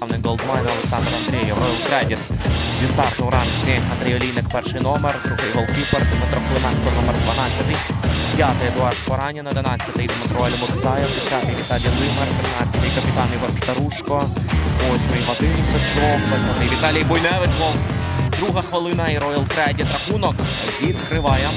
Главний голдмайн Олександр Андрієв, Credit. Зі старту у ранці Андрій Олійник перший номер, другий голкіпер, Дмитро Клименко номер 12, п'ятий Едуард Поранін, 11 Дмитро Альмурзаєв, 10 Віталій Лимар, 13 капітан Ігор Старушко, 8 Вадим Сачов, 20-й Віталій Буйневич, гол. Друга хвилина і Royal Credit рахунок відкриває.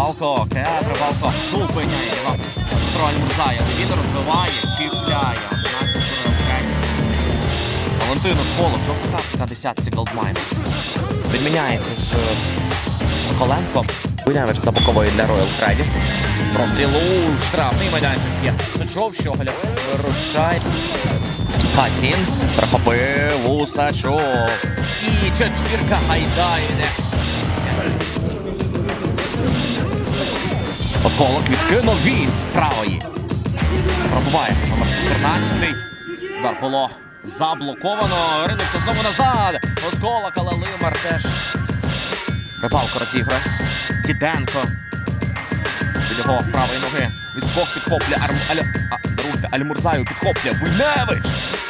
Рибалко, Кет, Рибалко зупиняє його. Петро Альмурзаєв. Він розвиває, чіпляє. 11 Royal Credit. Валентино Сколок, жовта картка на десятці Голдмайна. Відміняється з Соколенком. Буйневич за бокової для Royal Credit. Простріл у штрафний майданчик є. Сачов Щоголя виручає. Хасін прихопив Усачов. І четвірка Гайдайне. Осколок відкинув він з правої. Пробуває номер 14. Удар було заблоковано. Ринувся знову назад. Осколок, але Лимар теж. Рибалко розігрує. Діденко. Від його правої ноги. Відскок підхоплює Арм... Аль... А, даруйте, Альмурзаю підхоплює Буйневич.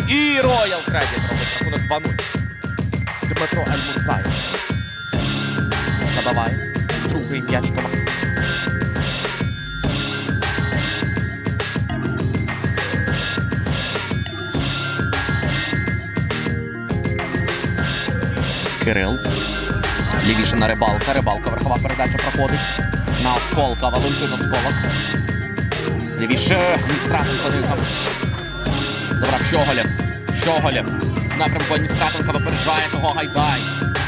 І Роял Кредіт робить рахунок 2-0. Дмитро Альмурзаєв. Задавай. Другий м'яч команди. Кирил. Лівіше на рибалка. Рибалка. Верхова передача проходить. На осколка. Валентин Осколок. Лівіше. Містратенко низом. Забрав Щоголєв. Щоголєв. Напрямку Адміністратенка випереджає того Гайдай.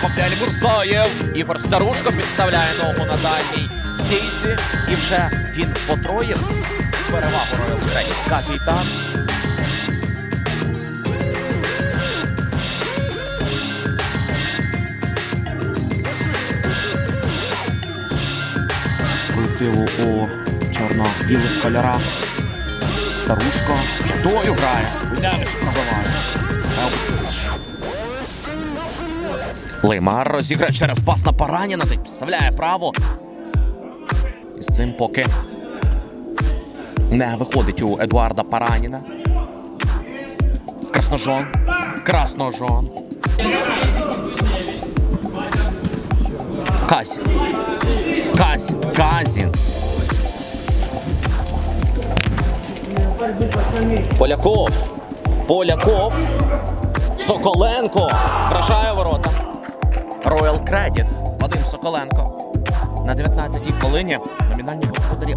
Коптель Мурзаєв. Ігор Старушко підставляє ногу на дальній стійці. І вже він потроїв перевагу Роял Капітан. Колективу у чорно-білих кольорах. Старушко п'ятою грає. Леймар розіграє через пас на Параніна. Підставляє право. І з цим поки не виходить у Едуарда Параніна. Красножон. Красножон. Казін. Казін. Казін. Поляков. Поляков. Соколенко. Вражає ворота. Royal Credit. Вадим Соколенко. На 19-й хвилині номінальні господарі.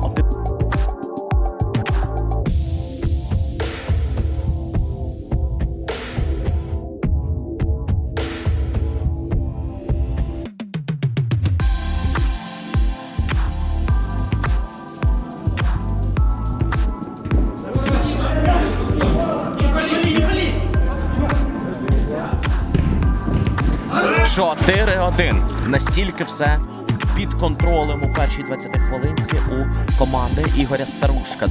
Чотири 1 Настільки все під контролем у першій 20 хвилинці у команди Ігоря Старушка.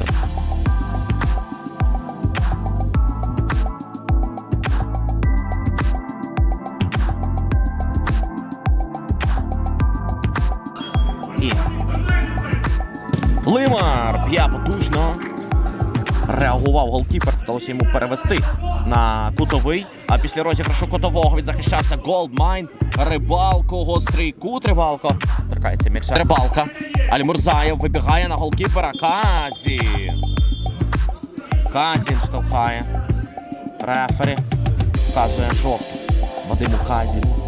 Лимар б'є потужно. Реагував голкіпер, вдалося йому перевести на кутовий. А після розіграшу кутового відзахищався Голдмайн. Рибалко, гострий кут. Рибалко. Торкається м'яча. Рибалка. Альмурзаєв вибігає на голкіпера. Казін. Казін штовхає. Рефері. Вказує жовтий. Вадиму Казіну.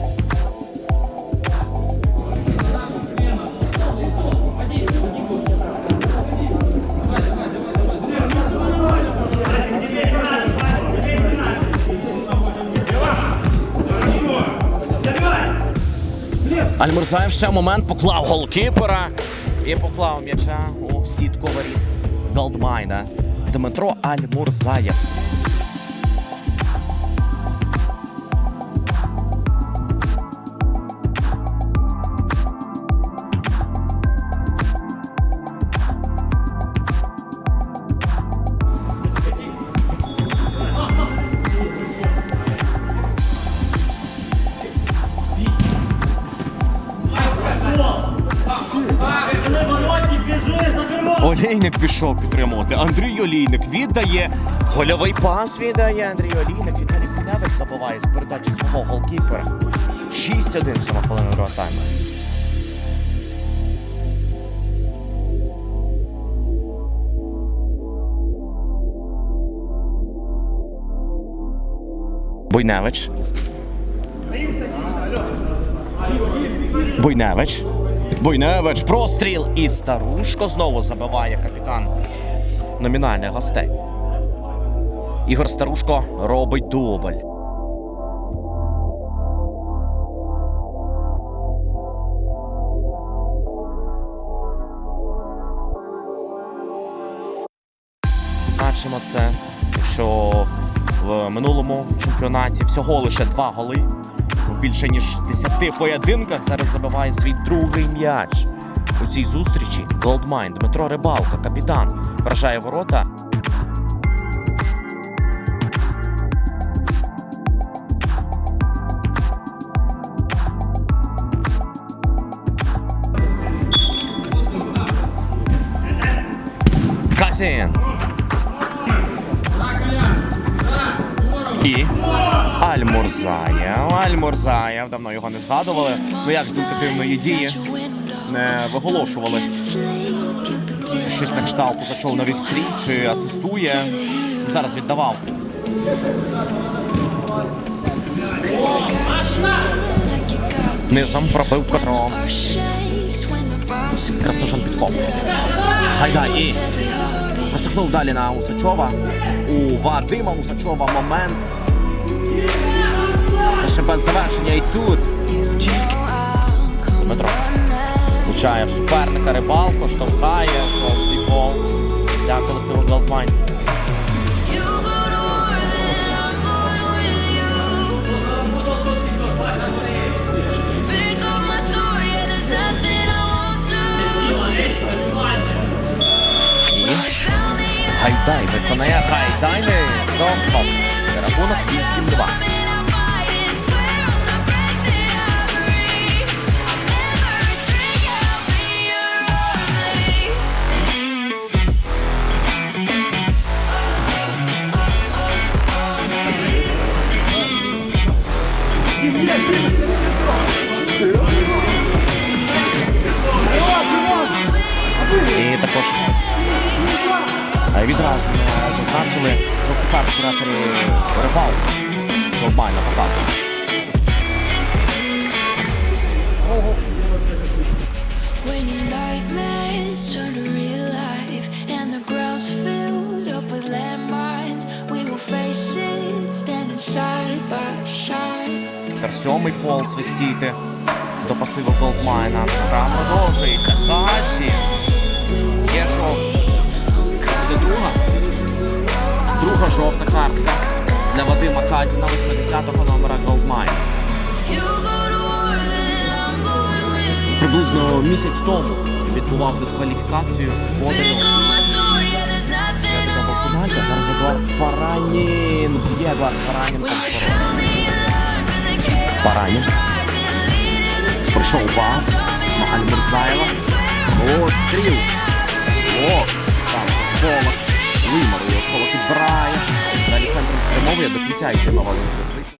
Альмурзаєв ще момент поклав голкіпера і поклав м'яча у сітку воріт Голдмайна. Дмитро Альмурзаєв. Олійник пішов підтримувати. Андрій Олійник віддає. Гольовий пас віддає Андрій Олійник. Віталій Піневич забиває з передачі свого голкіпера. 6-1 сама хвилина другого тайму. Буйневич. Буйневич. Буйневич, простріл і старушко знову забиває капітан номінальних гостей. Ігор Старушко робить дубль. Бачимо це, що в минулому чемпіонаті всього лише два голи більше ніж 10 поєдинках. Зараз забиває свій другий м'яч. У цій зустрічі Голдмайн Дмитро Рибалко, капітан, вражає ворота. Казін. І Альмурзаєв. Альмурзаєв. Давно його не згадували. Ну як з дії не виголошували щось на кшталт Кузачов на відстріл чи асистує. Зараз віддавав. Низом пробив Петро. Красношан підхоплює. Гайдай і проштовхнув далі на Усачова. У Вадима Мусачова момент. Це ще без завершення і тут. Скільки? Дмитро. Влучає в суперника рибалку, штовхає шостий фол для колективу Голдмайн. 8-2. І також е, відразу е, зазначили, що карту рефері Рефал глобально показує. Тепер сьомий фол свистіти до пасиву Голдмайна. Гра продовжується. Казі. Є жовта. Картка для Вадима Казі на 80-го номера Голдмайна. You go to war, then I'm going with you. Приблизно місяць тому відбував дискваліфікацію а зараз Едуард Паранін. Б'є Едуард Паранін Паранін. Прийшов пас на Альмурзаєва. О, стріл. О, став осколок. Вимару осколок відбирає. Далі центром спрямовує до кінця йти на Валентин.